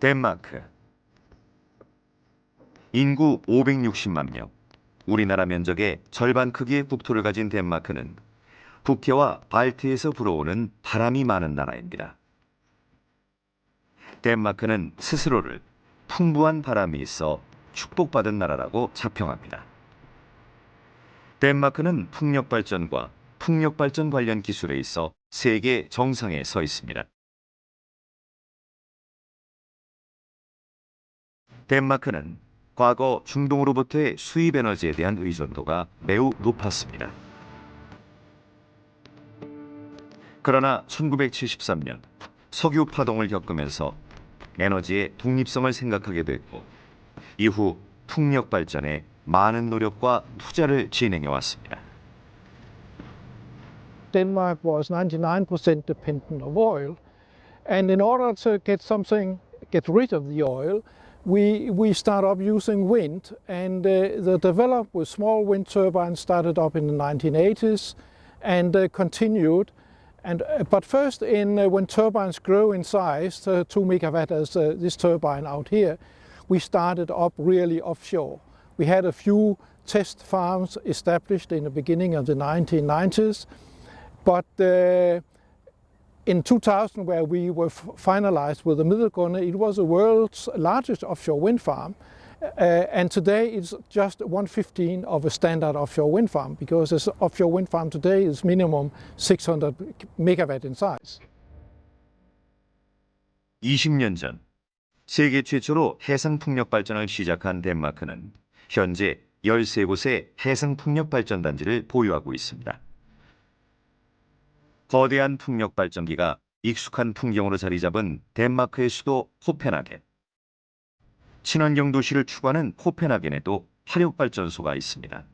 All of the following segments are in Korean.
덴마크 인구 560만 명, 우리나라 면적의 절반 크기의 국토를 가진 덴마크는 북해와 발트에서 불어오는 바람이 많은 나라입니다. 덴마크는 스스로를 풍부한 바람이 있어 축복받은 나라라고 자평합니다. 덴마크는 풍력 발전과 풍력 발전 관련 기술에 있어 세계 정상에 서 있습니다. 덴마크는 과거 중동으로부터의 수입 에너지에 대한 의존도가 매우 높았습니다. 그러나 1973년 석유 파동을 겪으면서 에너지의 독립성을 생각하게 됐고 이후 풍력 발전에 많은 노력과 투자를 진행해 왔습니다. Denmark was 99% dependent of oil. And in order to get something, get rid of the oil, we, we start up using wind. And uh, the develop with small wind turbines started up in the 1980s and uh, continued. And, uh, but first, in, uh, when turbines grow in size, to 2 megawatt as uh, this turbine out here, we started up really offshore. We had a few test farms established in the beginning of the 1990s. But uh, in 2000, where we were f- finalized with the Middelgunde, it was the world's largest offshore wind farm. Uh, and today it's just 115 of a standard offshore wind farm because this offshore wind farm today is minimum 600 megawatt in size. 20년 전 세계 최초로 해상 풍력 발전을 시작한 덴마크는 현재 13곳의 해상 풍력 발전 단지를 보유하고 있습니다. 거대한 풍력 발전기가 익숙한 풍경으로 자리 잡은 덴마크의 수도 코펜하겐. 친환경 도시를 추구하는 코펜하겐에도 화력 발전소가 있습니다.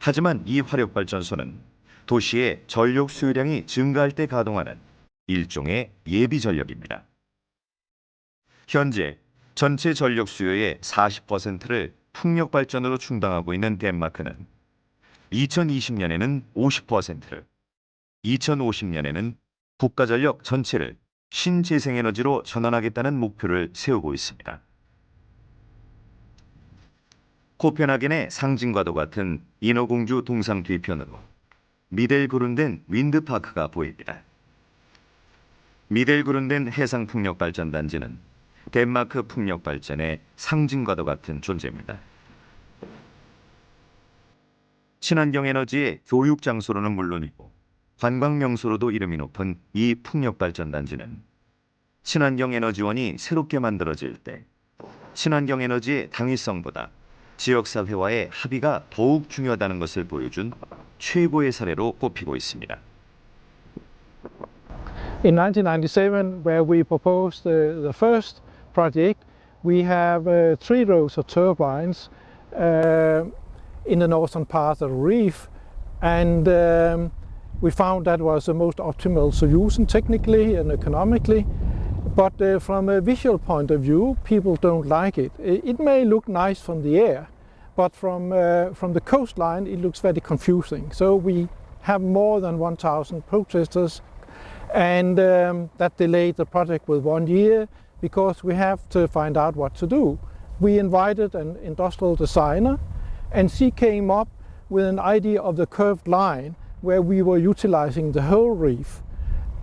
하지만 이 화력 발전소는 도시의 전력 수요량이 증가할 때 가동하는 일종의 예비 전력입니다. 현재 전체 전력 수요의 40%를 풍력 발전으로 충당하고 있는 덴마크는 2020년에는 50%를, 2050년에는 국가 전력 전체를 신재생에너지로 전환하겠다는 목표를 세우고 있습니다. 코펜하겐의 상징과도 같은 인어공주 동상 뒤편으로 미델그룬덴 윈드파크가 보입니다. 미델그룬덴 해상 풍력 발전 단지는 덴마크 풍력 발전의 상징과도 같은 존재입니다. 친환경 에너지의 교육 장소로는 물론이고 관광 명소로도 이름이 높은 이 풍력 발전 단지는 친환경 에너지원이 새롭게 만들어질 때 친환경 에너지의 당위성보다 지역 사회와의 합의가 더욱 중요하다는 것을 보여준 최고의 사례로 꼽히고 있습니다. In 1997, where we proposed the, the first project, we have uh, three rows of turbines uh, in the northern part of the reef, and um, we found that was the most optimal solution technically and economically. But uh, from a visual point of view, people don't like it. It may look nice from the air, but from, uh, from the coastline, it looks very confusing. So we have more than 1,000 protesters and um, that delayed the project with one year because we have to find out what to do. We invited an industrial designer, and she came up with an idea of the curved line where we were utilizing the whole reef.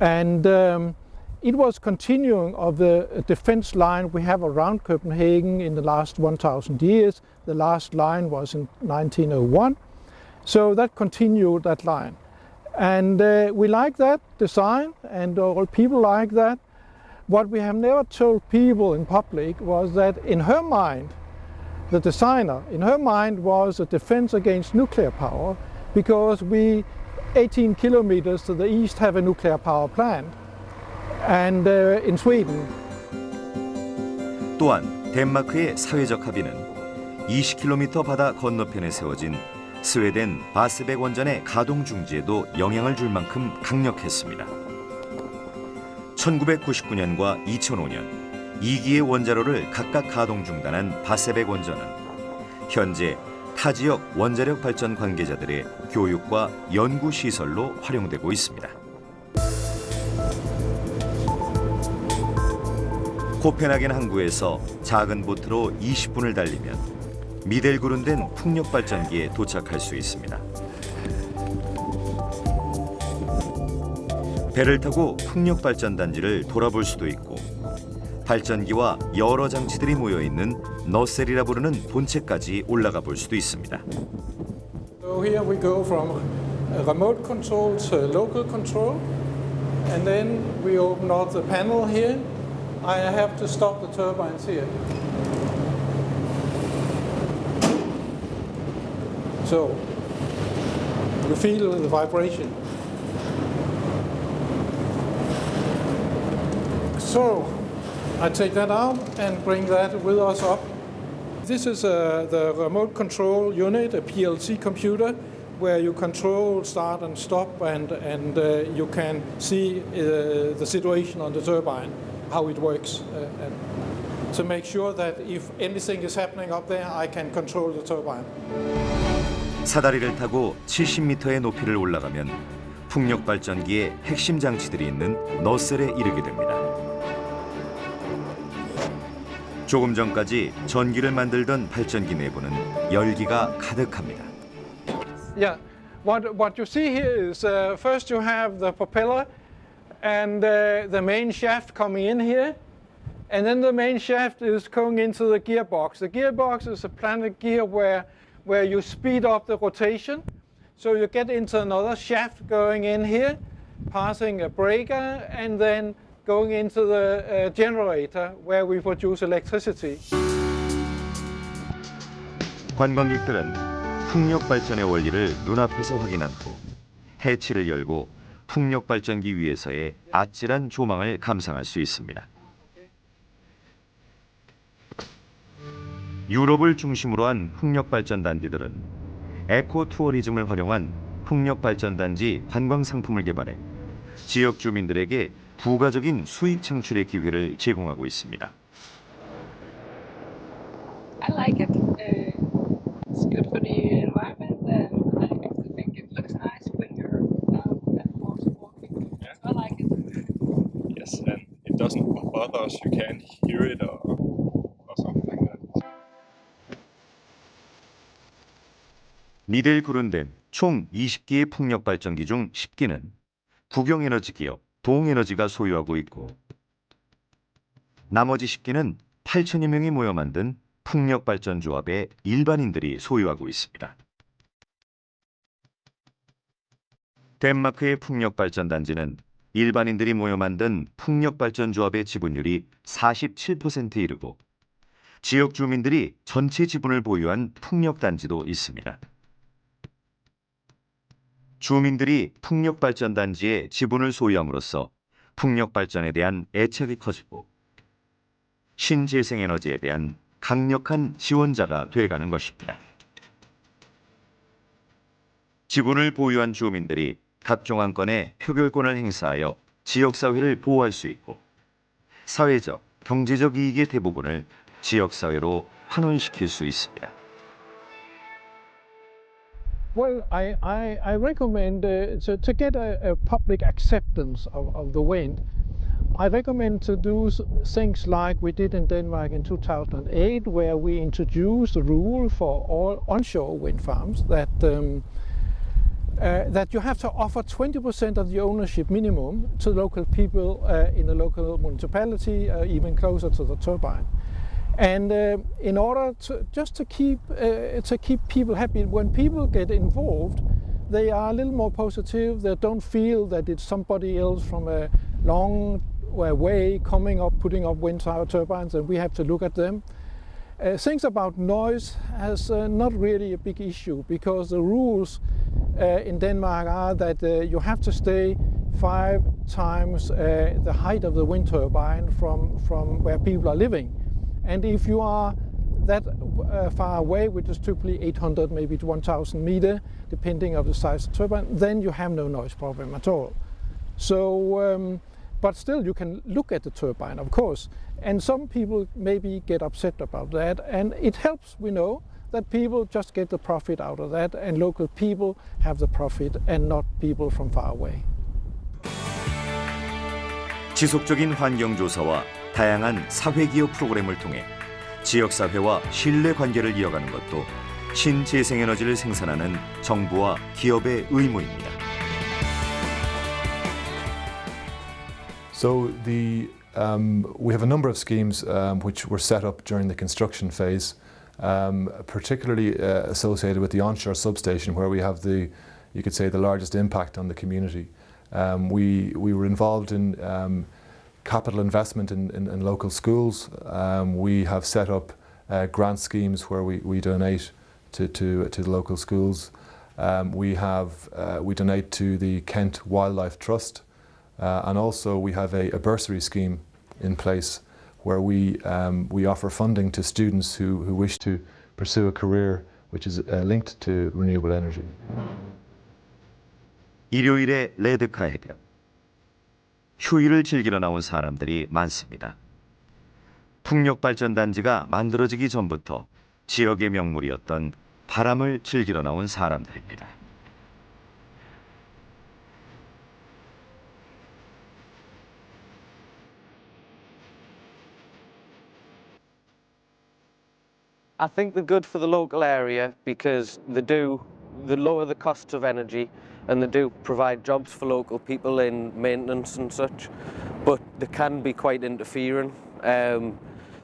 And um, it was continuing of the defense line we have around Copenhagen in the last 1,000 years. The last line was in 1901. So that continued that line. And uh, we like that design, and all people like that. What we have never told people in public was that in her mind, the designer, in her mind was a defense against nuclear power because we, 18 kilometers to the east, have a nuclear power plant. And uh, in Sweden, 또한 덴마크의 사회적 합의는 20km 바다 건너편에 세워진 스웨덴 바스백 원전의 가동 중지에도 영향을 줄 만큼 강력했습니다. 1999년과 2005년 2기의 원자로를 각각 가동 중단한 바세백 원전은 현재 타 지역 원자력 발전 관계자들의 교육과 연구 시설로 활용되고 있습니다. 코펜하겐 항구에서 작은 보트로 20분을 달리면 미델구른된 풍력 발전기에 도착할 수 있습니다. 배를 타고 풍력 발전 단지를 돌아볼 수도 있고 발전기와 여러 장치들이 모여 있는 너셀이라 부르는 본체까지 올라가 볼 수도 있습니다. So here we go from a remote control to local control, and then we open up the panel here. I have to stop the turbines here. So you feel the vibration. So I take that out and bring that with us up. This is uh, the remote control unit, a PLC computer, where you control start and stop, and, and uh, you can see uh, the situation on the turbine, how it works. Uh, to make sure that if anything is happening up there, I can control the turbine. 사다리를 타고 70m의 높이를 올라가면 풍력 발전기의 핵심 장치들이 있는 너셀에 이르게 됩니다. 조금 전까지 전기를 만들던 발전기 내부는 열기가 가득합니다. Yeah, what, what you see here is uh, first you have the propeller and uh, the main shaft coming in here. And then the main shaft is going into the gearbox. The gearbox is a planet gear where, where you speed up the rotation. So you get into another shaft going in here, passing a breaker, and then going into the uh, generator where we produce electricity. 관광객들은 풍력 발전의 원리를 눈앞에서 확인한 후 해치를 열고 풍력 발전기 위에서의 아찔한 조망을 감상할 수 있습니다. 유럽을 중심으로 한 풍력 발전 단지들은 에코 투어리즘을 활용한 풍력 발전 단지 관광 상품을 개발해 지역 주민들에게 부가적인 수익 창출의 기회를 제공하고 있습니다. I like it. Uh, it's good for the environment, and I actually think it looks nice when you're out and also walking. So I like it. Yes, and it doesn't bother us. You can't hear it or, or something like that. 미델 구른된 총 20개의 풍력 발전기 중 10기는 국영에너지 기업 동에너지가 소유하고 있고 나머지 10기는 8천여 명이 모여 만든 풍력 발전 조합의 일반인들이 소유하고 있습니다. 덴마크의 풍력 발전 단지는 일반인들이 모여 만든 풍력 발전 조합의 지분율이 47%에 이르고 지역 주민들이 전체 지분을 보유한 풍력 단지도 있습니다. 주민들이 풍력 발전 단지에 지분을 소유함으로써 풍력 발전에 대한 애착이 커지고 신재생 에너지에 대한 강력한 지원자가 돼가는 것입니다. 지분을 보유한 주민들이 각종 안건에 표결권을 행사하여 지역 사회를 보호할 수 있고 사회적, 경제적 이익의 대부분을 지역 사회로 환원시킬 수 있습니다. Well, I, I, I recommend uh, to, to get a, a public acceptance of, of the wind. I recommend to do things like we did in Denmark in 2008, where we introduced a rule for all onshore wind farms that um, uh, that you have to offer 20% of the ownership minimum to local people uh, in the local municipality, uh, even closer to the turbine. And uh, in order to just to keep uh, to keep people happy, when people get involved, they are a little more positive. They don't feel that it's somebody else from a long way coming up, putting up wind tower turbines, and we have to look at them. Uh, things about noise has uh, not really a big issue because the rules uh, in Denmark are that uh, you have to stay five times uh, the height of the wind turbine from, from where people are living. And if you are that uh, far away, which is typically 800, maybe to 1000 meter, depending on the size of the turbine, then you have no noise problem at all. So, um, but still, you can look at the turbine, of course. And some people maybe get upset about that, and it helps, we know, that people just get the profit out of that, and local people have the profit, and not people from far away. 지속적인 환경 조사와 다양한 사회 기업 프로그램을 통해 지역 사회와 신뢰 관계를 이어가는 것도 신재생 에너지를 생산하는 정부와 기업의 의무입니다. So the um, we have a number of schemes um, which were set up during the construction phase, um, particularly uh, associated with the onshore substation, where we have the, you could say, the largest impact on the community. Um, we we were involved in um, capital investment in, in, in local schools. Um, we have set up uh, grant schemes where we, we donate to, to, to the local schools. Um, we have uh, we donate to the Kent Wildlife Trust. Uh, and also, we have a, a bursary scheme in place where we, um, we offer funding to students who, who wish to pursue a career which is uh, linked to renewable energy. 일요일의 레드카 해변. 휴일을 즐기러 나온 사람들이 많습니다. 풍력발전단지가 만들어지기 전부터 지역의 명물이었던 바람을 즐기러 나온 사람들입니다. I think they're good for the local area because they do they lower the costs of energy and they do provide jobs for local people in maintenance and such. But they can be quite interfering. Um,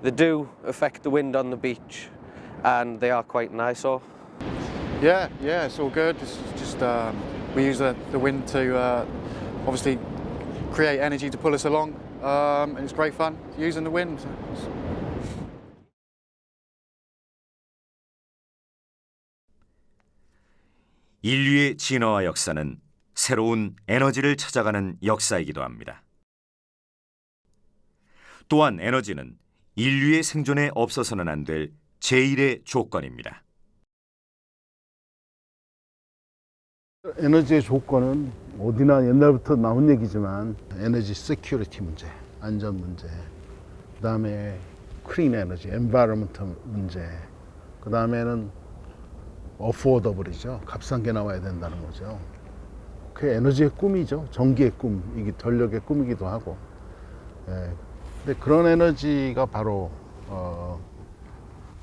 they do affect the wind on the beach, and they are quite nice. Or Yeah, yeah, it's all good. It's just um, we use the, the wind to uh, obviously create energy to pull us along, um, and it's great fun using the wind. 인류의 진화와 역사는 새로운 에너지를 찾아가는 역사이기도 합니다. 또한 에너지는 인류의 생존에 없어서는 안 될 제1의 조건입니다. 에너지의 조건은 어디나 옛날부터 나온 얘기지만 에너지 세큐리티 문제, 안전 문제, 그다음에 크린 에너지, 엔바이러먼트 문제, 그다음에는 어포더블이죠. 값싼 게 나와야 된다는 거죠. 그 에너지의 꿈이죠. 전기의 꿈, 이게 전력의 꿈이기도 하고. 예. 근데 그런 에너지가 바로 어,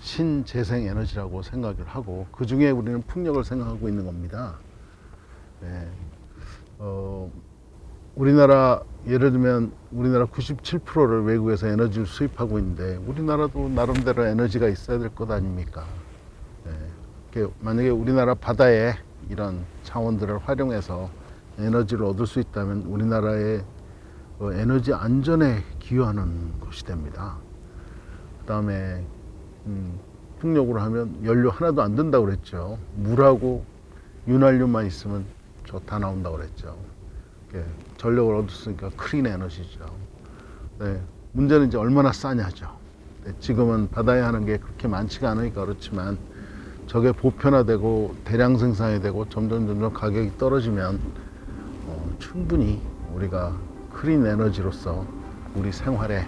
신재생 에너지라고 생각을 하고 그 중에 우리는 풍력을 생각하고 있는 겁니다. 네. 어, 우리나라 예를 들면 우리나라 97%를 외국에서 에너지를 수입하고 있는데 우리나라도 나름대로 에너지가 있어야 될 것 아닙니까? 만약에 우리나라 바다에 이런 자원들을 활용해서 에너지를 얻을 수 있다면 우리나라의 어, 에너지 안전에 기여하는 것이 됩니다. 그 다음에 음, 풍력으로 하면 연료 하나도 안 든다고 그랬죠. 물하고 윤활유만 있으면 저 다 나온다고 그랬죠. 예, 전력을 얻었으니까 크린 에너지죠. 네, 문제는 이제 얼마나 싸냐죠. 네, 지금은 바다에 하는 게 그렇게 많지가 않으니까 그렇지만 저게 보편화되고 대량 생산이 되고 점점 점점 가격이 떨어지면 어, 충분히 우리가 크린 에너지로서 우리 생활에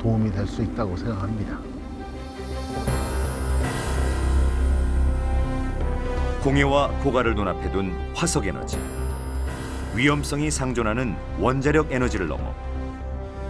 도움이 될 수 있다고 생각합니다. 공해와 고가를 눈앞에 둔 화석 에너지. 위험성이 상존하는 원자력 에너지를 넘어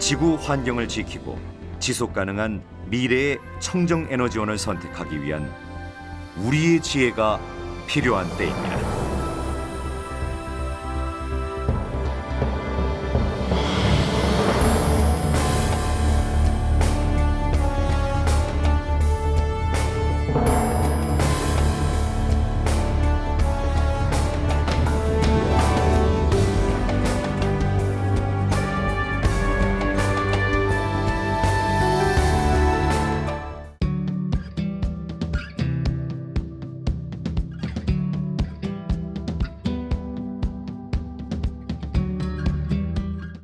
지구 환경을 지키고 지속 가능한 미래의 청정 에너지원을 선택하기 위한 우리의 지혜가 필요한 때입니다.